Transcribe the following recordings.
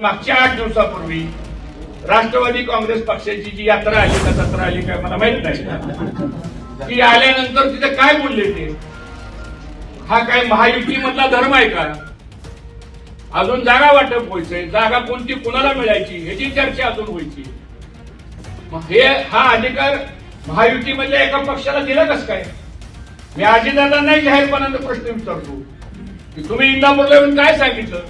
मागच्या आठ दिवसापूर्वी राष्ट्रवादी काँग्रेस पक्षाची जी यात्रा आली का जत्रा आली काय मला माहीत नाही. ती आल्यानंतर तिथे काय बोलले ते? हा काय महायुती मधला धर्म आहे का? अजून जागा वाटप व्हायचंय जागा कोणती कुणाला मिळायची ह्याची चर्चा अजून व्हायची. मग हे हा अधिकार महायुतीमधल्या एका पक्षाला दिला कस काय? मी अजितदादांनाही जाहीरपणाचा प्रश्न विचारतो की तुम्ही इंदापूरला येऊन काय सांगितलं?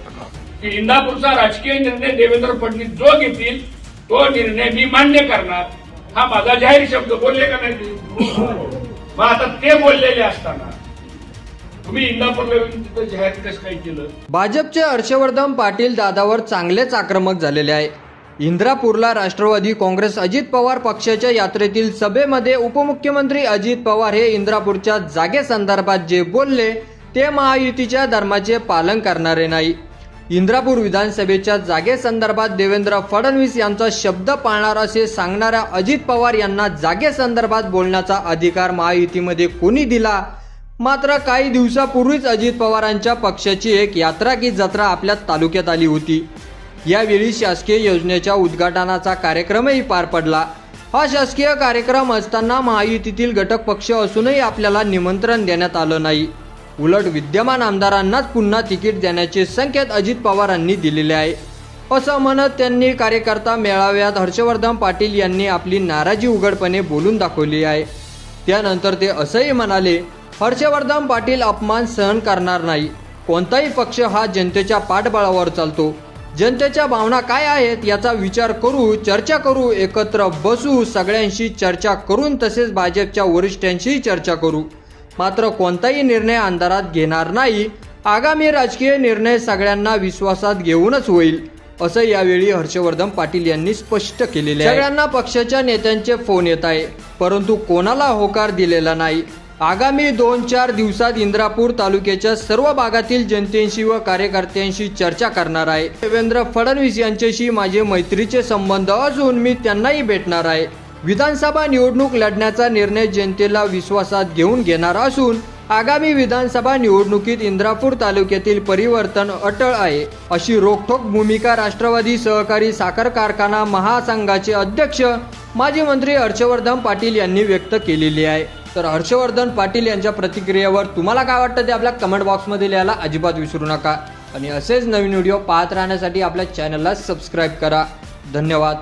की इंदापूरचा राजकीय निर्णय देवेंद्र फडणवीस जो घेतील तो निर्णय मी मान्य करणार. हा माझा जाहीर शब्द बोलले का नाही मग आता ते बोललेले असताना भाजपचे हर्षवर्धन पाटील दादावर चांगलेच आक्रमक झालेले आहे. इंद्रापूरला राष्ट्रवादी काँग्रेस अजित पवार पक्षाच्या यात्रेतील सभेमध्ये उपमुख्यमंत्री अजित पवार हे इंद्रापूरच्या जागेसंदर्भात जे बोलले ते महायुतीच्या धर्माचे पालन करणारे नाही. इंद्रापूर विधानसभेच्या जागेसंदर्भात देवेंद्र फडणवीस यांचा शब्द पाळणार असे सांगणाऱ्या अजित पवार यांना जागेसंदर्भात बोलण्याचा अधिकार महायुतीमध्ये कोणी दिला? मात्र काही दिवसापूर्वीच अजित पवारांच्या पक्षाची एक यात्रा की जत्रा आपल्या तालुक्यात आली होती. यावेळी शासकीय योजनेच्या उद्घाटनाचा कार्यक्रमही पार पडला. हा शासकीय कार्यक्रम असताना महायुतीतील घटक पक्ष असूनही आपल्याला निमंत्रण देण्यात आलं नाही. उलट विद्यमान आमदारांनाच पुन्हा तिकीट देण्याचे संकेत अजित पवारांनी दिलेले आहे. असं म्हणत त्यांनी कार्यकर्ता मेळाव्यात हर्षवर्धन पाटील यांनी आपली नाराजी उघडपणे बोलून दाखवली आहे. त्यानंतर ते असंही म्हणाले हर्षवर्धन पाटील अपमान सहन करणार नाही. कोणताही पक्ष हा जनतेच्या पाठबळावर चालतो. जनतेच्या भावना काय आहेत याचा विचार करू चर्चा करू एकत्र बसू सगळ्यांशी चर्चा करून तसेच भाजपच्या वरिष्ठांशीही चर्चा करू. मात्र कोणताही निर्णय अंधारात घेणार नाही. आगामी राजकीय निर्णय सगळ्यांना विश्वासात घेऊनच होईल असं यावेळी हर्षवर्धन पाटील यांनी स्पष्ट केलेले सगळ्यांना पक्षाच्या नेत्यांचे फोन येत आहे परंतु कोणाला होकार दिलेला नाही. आगामी दोन चार दिवसात इंद्रापूर तालुक्याच्या सर्व भागातील जनतेशी व कार्यकर्त्यांशी चर्चा करणार आहे. देवेंद्र फडणवीस यांच्याशी माझे मैत्रीचे संबंध असून मी त्यांनाही भेटणार आहे. विधानसभा निवडणूक लढण्याचा निर्णय जनतेला विश्वासात घेऊन घेणार असून आगामी विधानसभा निवडणुकीत इंद्रापूर तालुक्यातील परिवर्तन अटळ आहे. अशी रोखोक भूमिका राष्ट्रवादी सहकारी साखर कारखाना महासंघाचे अध्यक्ष माजी मंत्री हर्षवर्धन पाटील यांनी व्यक्त केलेली आहे. तर हर्षवर्धन पाटील यांच्या प्रतिक्रियेवर तुम्हाला काय वाटतं ते आपल्या कमेंट बॉक्समध्ये लिहायला अजिबात विसरू नका. आणि असेच नवीन व्हिडिओ पाहत राहण्यासाठी आपल्या चॅनलला सबस्क्राईब करा. धन्यवाद.